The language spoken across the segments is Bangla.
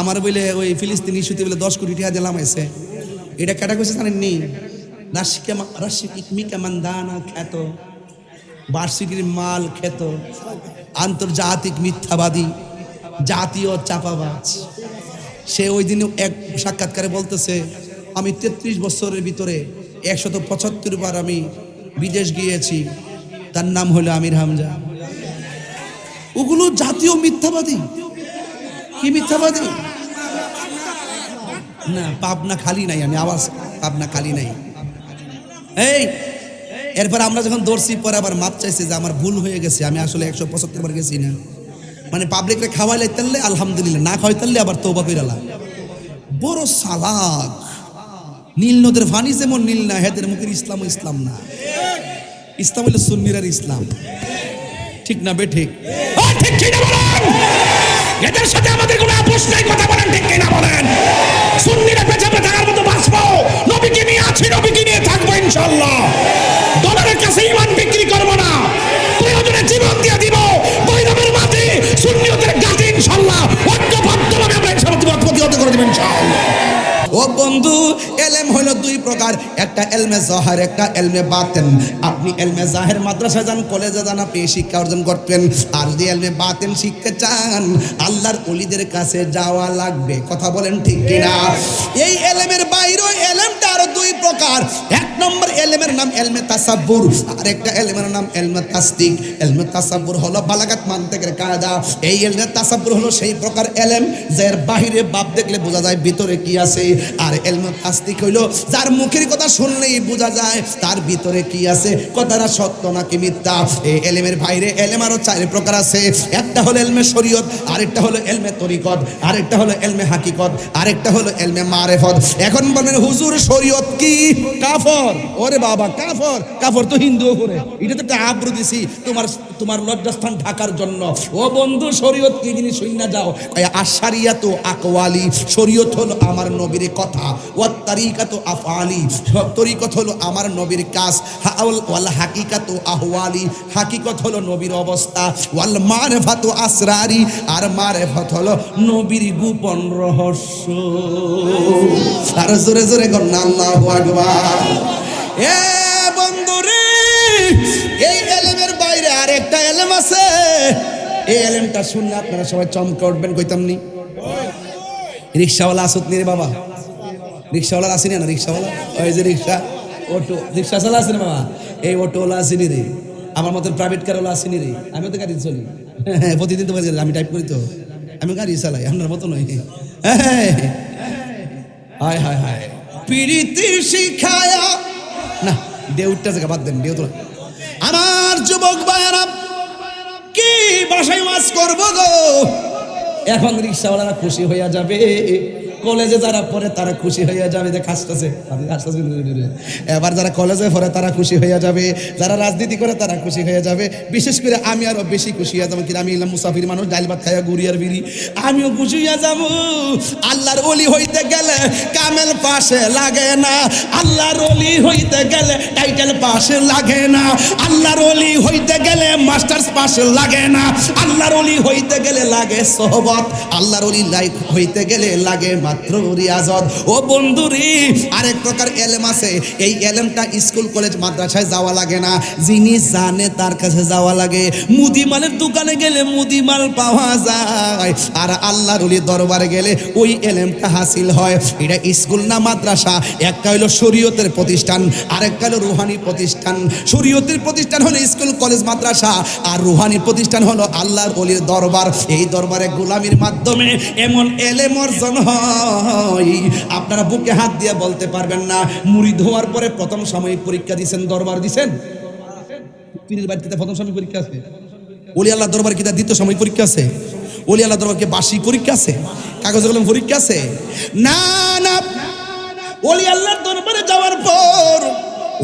আমার বলে ওই ফিলিস্তিনি ইস্যুতে বলে দশ কোটি টাকা দিলাম এসে এটা কেটা কইছে জানেন নি রাশিকে রাশিকে খ্যাত। বার্ষিকীর মাল খেত আন্তর্জাতিক মিথ্যাবাদী। জাতীয় চাপাবাজ। সে ওই দিনে এক সাক্ষাৎকারে বলতেছে, আমি তেত্রিশ বছরের ভিতরে একশত পঁচাত্তর বার আমি বিদেশ গিয়েছি। তার নাম হলো আমির হামজা। ওগুলো জাতীয় মিথ্যাবাদী। কি মিথ্যাবাদী? না, পাবনা খালি নাই, আমি আওয়াজ, পাবনা খালি নাই। এই, এরপর আমরা যখন দৌড়ছি, পরে আবার মাপ চাইছে যে আমার ভুল হয়ে গেছে, আমি আসলে একশো পঁচাত্তর বার গেছি না। মানে পাবলিকরে খাওয়াইলে তাহলে আলহামদুলিল্লাহ, না খাওয়াই তাহলে আবার তৌবা পেরালা বড় সালাক। নীল নদের ফানি যেমন নীল না, হেদের মুখের ইসলাম ইসলাম না। ইসলাম হলো সুন্নিরার ইসলাম। ঠিক না বে ঠিক? এদের সাথে আমাদের কোনো আপোষ ইনশাল্লাহ দলের কাছে ইমান বিক্রি করব না। প্রয়োজনে জীবন দিয়ে দিব। বৈরবের মাঝে সুন্নিয়তের গাছে ইনশাল্লাহ ঐক্যবদ্ধভাবে আমরা ইনশাল্লাহ প্রতিহত করে দেবেন ইনশাল্লাহ ও বন্ধু, এলেম হলো দুই প্রকার। একটা এলমে জাহের, একটা এলমে বাতেন। আপনি এলমে জাহের মাদ্রাসা যান, কলেজে যান, আপনি শিক্ষা অর্জন করতেন। আর যদি এলমে বাতেন শিখতে চান, আল্লাহর অলিদের কাছে যাওয়া লাগবে। কথা বলেন ঠিক কিনা? এই এলেমের বাইরেও এলেমটা আরও দুই প্রকার। এক নম্বর এলেমের নাম এলমে তাসাব্বুর আর একটা এলেমের নাম এলমে তাসদিক। এলমে তাসাব্বুর হলো বালাগাত মানতেকের কায়দা। এই এলমে তাসাব্বুর হলো সেই প্রকার এলেম, যার বাহিরে বাপ দেখলে বোঝা যায় ভিতরে কি আছে। আর এলমে তাসদিক হইল, যার মুখের কথা শুনলেই বোঝা যায়, তার ভিতরে কি আছে? কথাটা সত্য নাকি মিথ্যা? এই এলেমের বাইরে এলেম আরও চার প্রকার আছে। একটা হলো এলমে শরীয়ত, আরেকটা হলো এলমে তরিকত, আরেকটা হলো এলমে হাকিকত, আরেকটা হলো এলমে মারেফত। এখন বলেন হুজুর, শরীয়ত কি? কাফর। ওরে বাবা, কাফর। কাফর তো হিন্দু করে এটা তো একটা আব্রু দিছি, তোমার তোমার লজ্জাস্থান ঢাকার জন্য। ও বন্ধু, শরীয়ত কি জিনিস শুন না যাও? আশারিয়া তো আকওয়ালি, শরীয়ত হলো আমার নবীর কথা। ও তারিকা তো আফআলি তরিকত হলো আমার নবীর কাজ। হাওল ওয়াল হাকিকাত আহওয়ালি। হাকিকত হলো নবীর অবস্থা। ওয়াল মারফাত আসরারি। আর মারফত হলো নবীর গোপন রহস্য। আর জোরে জোরে গন্না আল্লাহু আকবার। এ বন্ধুরে, এই এলেমের বাইরে আরেকটা এলেম আছে। এই এলেমটা শুনলে আপনারা সবাই চমকে উঠবেন, কইতাম নি। রিক্সাওয়ালা আসুত নি রে বাবা। রিক্সাওয়ালা আসেনি না? রিক্সাওয়ালা? ওই যে রিক্সা অটো। রিক্সা চালা আসেনি বাবা এই অটোওয়ালা আসেনি রে। আমার মতন প্রাইভেট কারওয়ালা আসেনি রে। আমিও তো গাড়ি চলি। হ্যাঁ, প্রতিদিন তো আমি টাইপ করি তো। আমি গাড়ি চালাই আপনার মতো নয় হ্যাঁ। হায় হায় হায়। পিড়িতি শিখায়া। না দেউটটা জায়গা বাদ দেন দেউ তো আমার যুবক ভাইয়ারা কি বাসায় মাছ করব গো? এখন রিক্সাওয়ালারা খুশি হইয়া যাবে। কলেজে যারা পড়ে তারা খুশি হইয়া যাবে। যে কাজটাছে এবার যারা কলেজে পড়ে তারা খুশি হইয়া যাবে। যারা রাজনীতি করে তারা খুশি হয়ে যাবে। বিশেষ করে আমি আরও বেশি খুশি হয়ে যাব। কিন্তু আমি এলাম মুসাফির মানুষ ডাইল ভাত খাইয়া গুড়িয়ার বিড়ি। আমিও খুশি হইয়া যাব। আল্লাহর অলি হইতে গেলে কামেল পাশে লাগে না। আল্লাহর অলি হইতে গেলে টাইটেল পাশে লাগে না। আল্লাহর অলি হইতে গেলে মাস্টার্স পাশে লাগে না। আল্লাহর অলি হইতে গেলে লাগে সোহবত। আল্লাহর অলি লাইফ হইতে গেলে লাগে মাত্র রিয়াজত ও বন্ধুরি, আরেক প্রকার এলেম আছে। এই এলেমটা স্কুল, কলেজ, মাদ্রাসায় যাওয়া লাগে না। যিনি জানে তার কাছে যাওয়া লাগে। মুদি মালের দোকানে গেলে মুদি মাল পাওয়া যায়। আর আল্লাহর দরবারে গেলে ওই এলেমটা হাসিল হয়। এটা স্কুল না মাদ্রাসা? একটা হলো শরীয়তের প্রতিষ্ঠান, আরেকটা হলো রুহানি প্রতিষ্ঠান। শরীয়তের প্রতিষ্ঠান হলো স্কুল, কলেজ, মাদ্রাসা। আর রুহানি প্রতিষ্ঠান হলো আল্লাহর অলির দরবার। এই দরবারে গোলামির মাধ্যমে এমন এলেম অর্জন হয়। আপনারা বুকে হাত দিয়ে বলতে পারবেন না, মুড়ি ধোয়ার পরে প্রথম সময় পরীক্ষা দিছেন, দরবার দিছেন? পীরের বাড়িতে প্রথম সময় পরীক্ষা আছে? ওলি আল্লাহ দরবার কি দ্বিতীয় সময় পরীক্ষা আছে? ওলি আল্লাহ দরবারকে বার্ষিক পরীক্ষা আছে? কাগজ কলম পরীক্ষা আছে? না না। ওলি আল্লাহর দরবারে যাওয়ার পর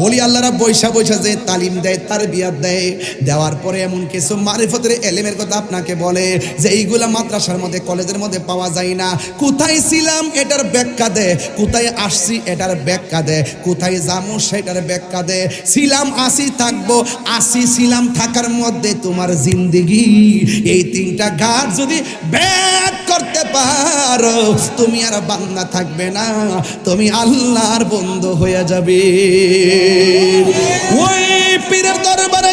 ওলি আল্লাহরা বৈশা বৈশা যে তালিম দেয় তার বিয়াদ দেয়, দেওয়ার পরে এমন কিছু মারিফতের এলেমের কথা আপনাকে বলে যে এইগুলা মাদ্রাসার মধ্যে, কলেজের মধ্যে পাওয়া যায় না। কোথায় ছিলাম এটার ব্যাখ্যা দে, কোথায় আসছি এটার ব্যাখ্যা দে, কোথায় যাব সেটার ব্যাখ্যা দে। ছিলাম, আসি, থাকব, আসি, ছিলাম থাকার মধ্যে তোমার জিন্দিগি। এই তিনটা ঘাট যদি ব্যাগ করতে পারো তুমি আর বান্দা থাকবে না তুমি আল্লাহর বন্ধ হয়ে যাবে। ওই পীরের দরবারে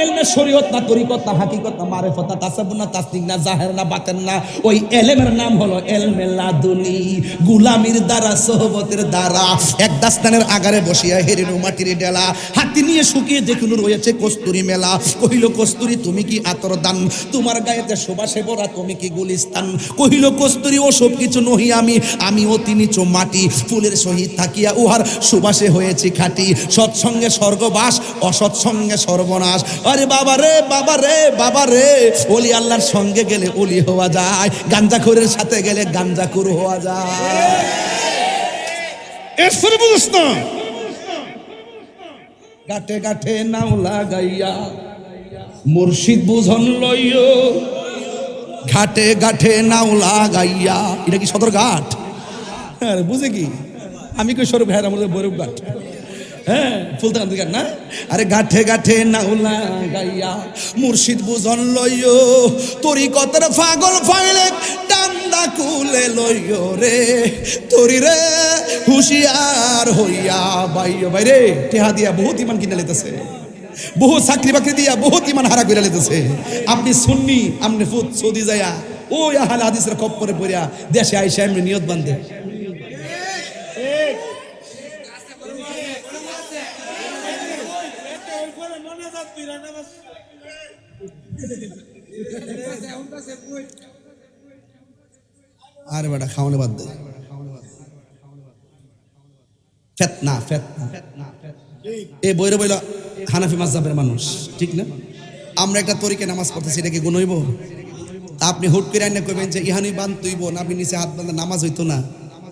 এলমে শরীয়ত না তরিকত না হাকিকত না মারেফত না না না জাহের না না। ওই এলেমের নাম হলো এলমে লাদুনি। গুলামির দ্বারা দ্বারা। এক দাস্তানের আগারে বসিয়া মাটির ডেলা। হাতি নিয়ে শুকিয়ে দেখুন রয়েছে কস্তুরি মেলা। কহিল, কস্তুরি, তুমি কি আতর দান? তোমার গায়েতে সুবাসে ভরা তুমি কি গুলিস্তান? কহিল, কস্তুরি ও সব কিছু নহি আমি। আমি অতি নিচু মাটি। ফুলের সহিত থাকিয়া উহার সুবাসে হয়েছি খাটি। সৎসঙ্গে স্বর্গবাস, অসৎসঙ্গে সর্বনাশ। আরে বাবা রে বাবা রে বাবা রে। ওলি আল্লাহর সঙ্গে গেলে ওলি হওয়া যায় গাঞ্জাখোরের সাথে গেলে গাঞ্জাখুর হওয়া যায়। এরপরে বুঝছ না। গাঠে গাঠে নাও লাগাইয়া মুর্শিদ বুঝন লইও। ঘাটে ঘাটে নাও লাগাইয়া এটা কি সদর ঘাট? বুঝে কি? আমি কই স্বরূপ হ্যাঁ আমাদের বৈরব ঘাট। হ্যাঁ ফুলতান ঘাট না? আরে গাঠে গাঠে নাও লাগাইয়া মুর্শিদ বুঝন লইও তোরি কতর পাগল ফাইলে ডান্ডা কুলে লইও রে। তোরি রে, হুশিয়ার হইয়া বাইও বাইরে। টেহা দিয়া বহুত ইমান কিনে লেতেছে। বহু চাকরি বাকরি দিয়া বহুত ইমান হারা করে লেতেছে। আপনি সুন্নি, আপনি ফুট সৌদি যায়া, ওই আহাল হাদিসের কপ্পরে পড়িয়া দেশে আইসা এমনি নিয়ত বান্ধে। আরে বেটা, খাওয়ানো বাদ দে। ফেতনা ফেতনা এ বইরে বইল হানাফি মাযহাবের মানুষ, ঠিক না? আমরা একটা তরিকে নামাজ পড়তেছি, এটা কি গুণ হইব? আপনি হুট করে আইনা কইবেন যে ইহানি বান তুইব না আপনি নিচে হাত বান্ধা নামাজ হইতো না।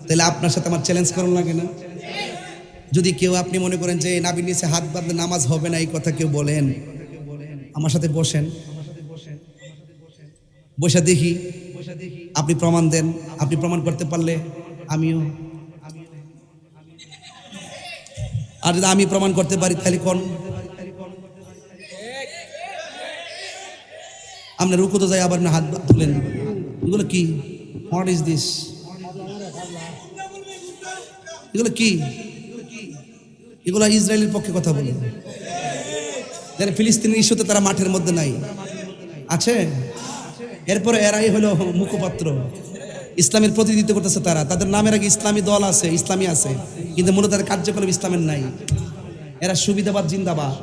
তাহলে আপনার সাথে আমার চ্যালেঞ্জ করুন লাগে না? যদি কেউ আপনি মনে করেন যে নাবির নিচে হাত বাঁধলে নামাজ হবে না, এই কথা কেউ বলেন। আমার সাথে বসেন। বসে দেখি, আপনি প্রমাণ দেন। আপনি প্রমাণ করতে পারলে আমিও। আর যদি আমি প্রমাণ করতে পারি, তাহলে কোন? আপনার রুকো তো যাই আবার হাত তুলেন এগুলো কি? হোয়াট ইজ দিস এগুলো কি? এগুলো ইসরায়েলের পক্ষে কথা বলে। যেন ফিলিস্তিনের ইস্যুতে তারা মাঠের মধ্যে নাই। আছে? এরপরে এরাই হলো মুখপাত্র। ইসলামের প্রতিনিধিত্ব করতেছে তারা। তাদের নামের আগে ইসলামী দল আছে, ইসলামী আছে। কিন্তু মূলত তাদের কার্যকলাপ ইসলামের নাই। এরা সুবিধাবাদ, জিন্দাবাদ।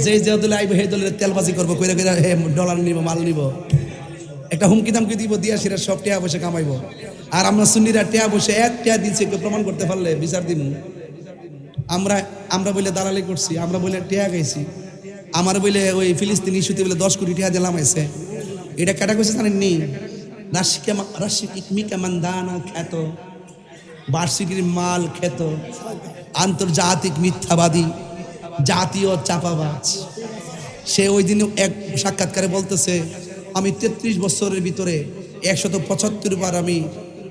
যে যে দলে আইব, সেই দলের তেলবাজি করব, কইরা কইরা হে ডলার নিব, মাল নিব। একটা হুমকি দামকি দিব, দিয়া সেটা সব টেয়া বসে কামাইব। আর আমরা সুন্নিরা টেয়া বসে এক টেয়া দিচ্ছে প্রমাণ করতে পারলে বিচার দিন আমরা আমরা বলে দালালি করছি, আমরা বলে টেয়া গাইছি আমার বলে ওই ফিলিস্তিনি ইস্যুতে বলে দশ কোটি টেয়া দিলাম এসে এটা কেটা কইছে জানেন নি রাশিকে রাশিকা মান্দানা খ্যাত, বার্ষিকীর মাল খ্যাত, আন্তর্জাতিক মিথ্যাবাদী, জাতীয় চাপাবাজ। সে ওই দিন এক সাক্ষাৎকারে বলতেছে, আমি তেত্রিশ বছরের ভিতরে একশত পঁচাত্তর বার আমি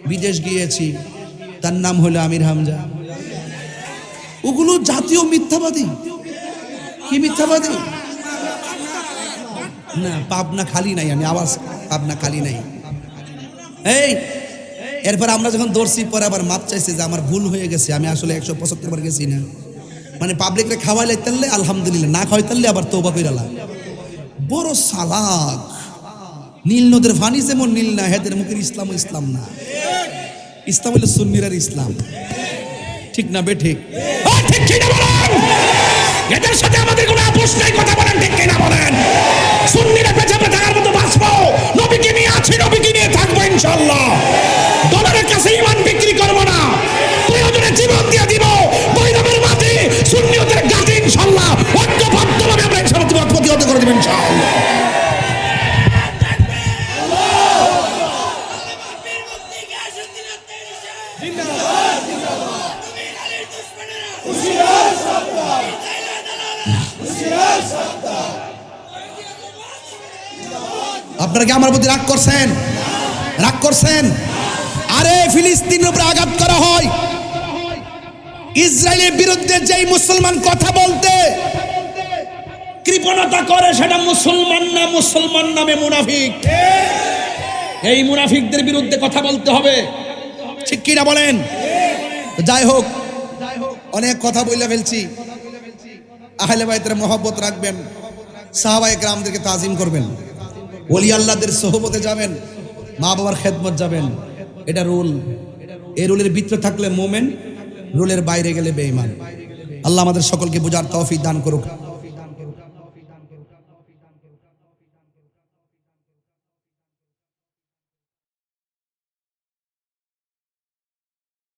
বিদেশ গিয়েছি। তার নাম হলো আমির হামজা। ওগুলো জাতীয় মিথ্যাবাদী। কি মিথ্যাবাদী? না, পাবনা খালি নাই, আমি আওয়াজ পাবনা খালি নাই। এই, এরপর আমরা যখন দর্শি, পরে আবার মাপ চাইছে যে আমার ভুল হয়ে গেছে, আমি আসলে একশো পঁচাত্তর বার গেছি না। মানে পাবলিকরে খাওয়াইলে তাহলে আলহামদুলিল্লাহ, না খাওয়াই তাহলে আবার তৌবা কইরালা বড় সালাক। নীল নদের ফানি যেমন নীল না, হেদের মুখের ইসলাম ইসলাম না। ইসলাম হলো সুন্নিরার ইসলাম। ঠিক না বে ঠিক? ঠিক কিনা বলেন? এদের সাথে আমাদের কোনো আপোষ নাই, কথা বলেন ঠিক কিনা বলেন? সুন্নিরা পেছাপে থাকার মতো বাঁচবো। নবীকে নিয়ে আছি, নবীকে নিয়ে থাকব ইনশাল্লাহ দলের কাছে ইমান বিক্রি করব না। প্রয়োজনে জীবন দিয়ে দিব। বৈরবের মাঝে সুন্নিয়তের গাছে ইনশাল্লাহ ঐক্যবদ্ধভাবে আমরা ইনশাল্লাহ প্রতিহত করে দেবেন ইনশাল্লাহ জিন্দাবাদ জিন্দাবাদ। আপনারা কি আমার প্রতি রাগ করছেন? রাগ করছেন? আরে, ফিলিস্তিনের উপরে আঘাত করা হয়। ইসরায়েলের বিরুদ্ধে যেই মুসলমান কথা বলতে, কৃপণতা করে সেটা মুসলমান না, মুসলমান নামে মুনাফিক। এই মুনাফিকদের বিরুদ্ধে কথা বলতে হবে। ঠিক কিনা বলেন? যাই হোক অনেক কথা বলে ফেলছি। আহলে বাইতের মহব্বত রাখবেন। সাহাবাই গ্রামদেরকে তাজিম করবেন। ওলি আল্লাহদের সোহবতে যাবেন। মা বাবার খেদমত যাবেন। এটা রুল। এই রুলের ভিতরে থাকলে মোমেন, রুলের বাইরে গেলে বেঈমান। আল্লাহ আমাদের সকলকে বোঝার তৌফিক দান করুক।